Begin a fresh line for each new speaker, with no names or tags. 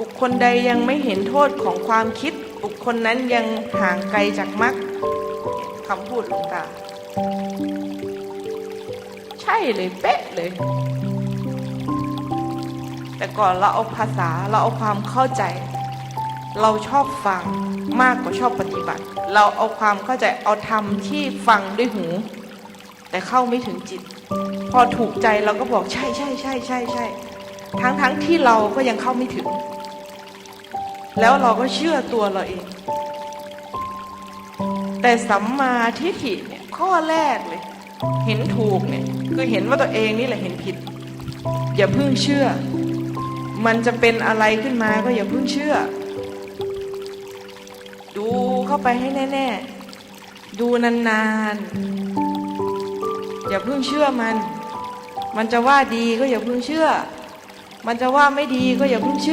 บุคคลใดยังไม่เห็นโทษของความคิด บุคคลนั้นยังห่างไกลจากมรรคคำพูดหลวงตา ใช่เลยเป๊ะเลย แต่ก่อนเราเอาภาษาเราเอาความเข้าใจ เราชอบฟังมากกว่าชอบปฏิบัติ เราเอาความเข้าใจเอาธรรมที่ฟังด้วยหู แต่เข้าไม่ถึงจิต พอถูกใจเราก็บอกใช่ใช่ใช่ใช่ใช่ทั้งทั้งที่เราก็ยังเข้าไม่ถึง แล้วเราก็เชื่อตัวเราเอง แต่สัมมาทิฏฐิเนี่ยข้อแรกเลย เห็นถูกเนี่ยคือเห็นว่าตัวเองนี่แหละเห็นผิด อย่าเพิ่งเชื่อ มันจะเป็นอะไรขึ้นมาก็อย่าเพิ่งเชื่อ ดูเข้าไปให้แน่ ๆ ดูนานๆ อย่าเพิ่งเชื่อมัน มันจะว่าดีก็อย่าเพิ่งเชื่อ มันจะว่าไม่ดีก็อย่าเพิ่งเชื่อ